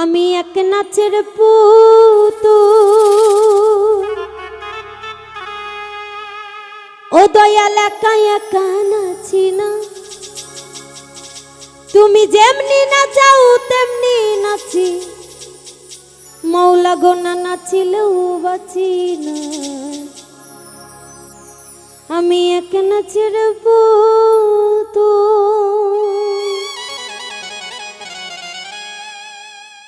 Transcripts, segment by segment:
আমি এক নাচের পুতু ও দয়াল একা একা নাচি না। তুমি যেমনি নাচাও, তেমনি নাচি। মৌলা গোনা নাচিলেও বাঁচি না। আমি এক নাচের পুতু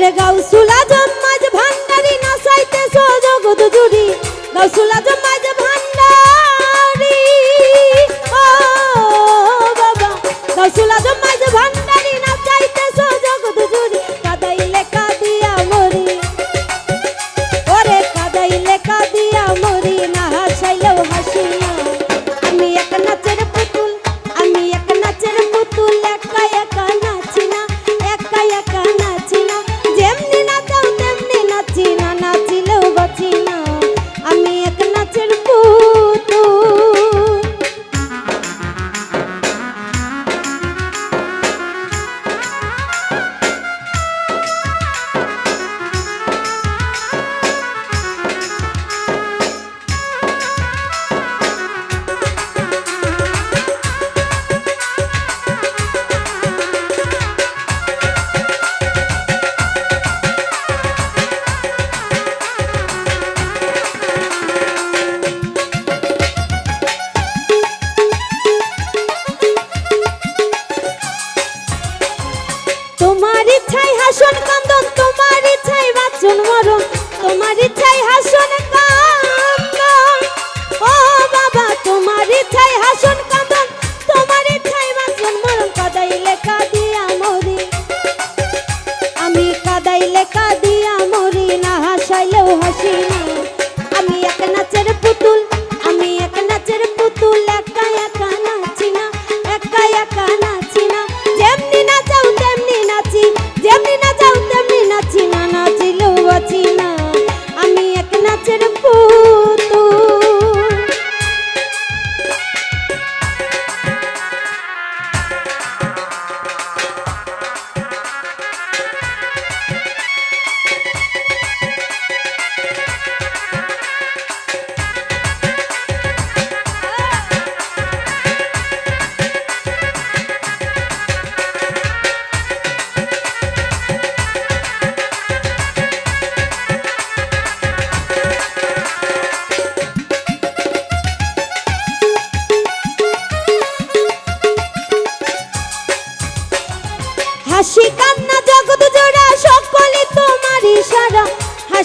ওরে গাউসুলা জম্মাজ ভান্ডারি না সাইতে জগৎ জুড়ি। গাউসুলা জম্মাজ ভান্ডারি, ও বাবা। গাউসুলা জম্মাজ ভান্ডারি না চাইতে জগৎ জুড়ি।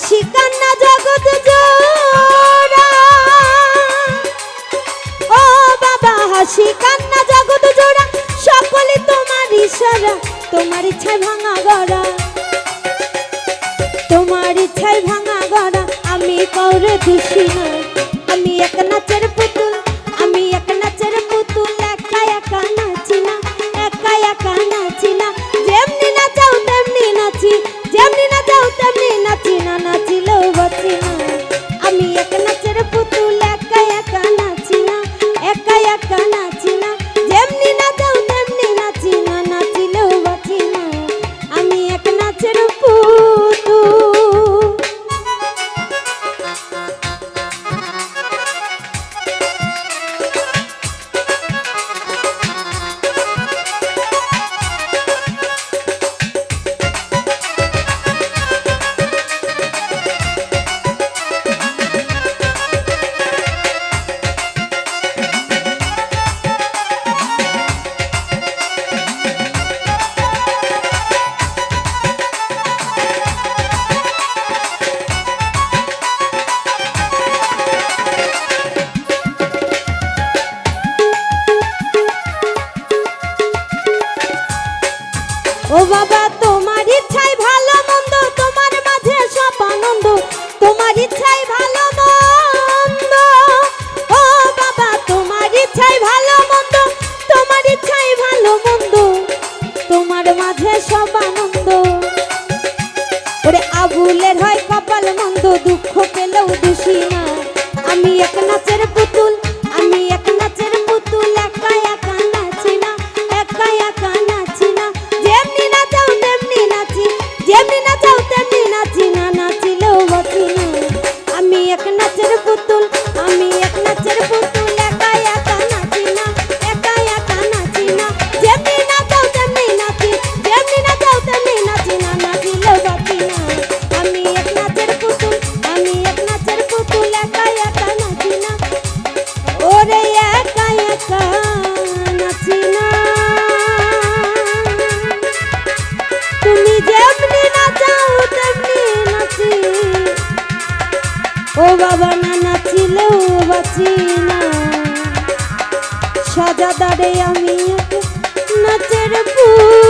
হাসি কান্না জগৎ জোড়া। ও বাবা হাসি কান্না জগৎ জোড়া, সকলে তোমার ইশারা তোমার ইচ্ছায় ভাঙা গড়া। তোমার ইচ্ছায় ভাঙা গড়া, আমি কাউরে দোষী না আমি এক নাচের ফুলের হয় কপাল মন্দ দুঃখ পেলেও দোষী না ছিলেও বাঁচি না। সাজাদারে আমি নাচের পুর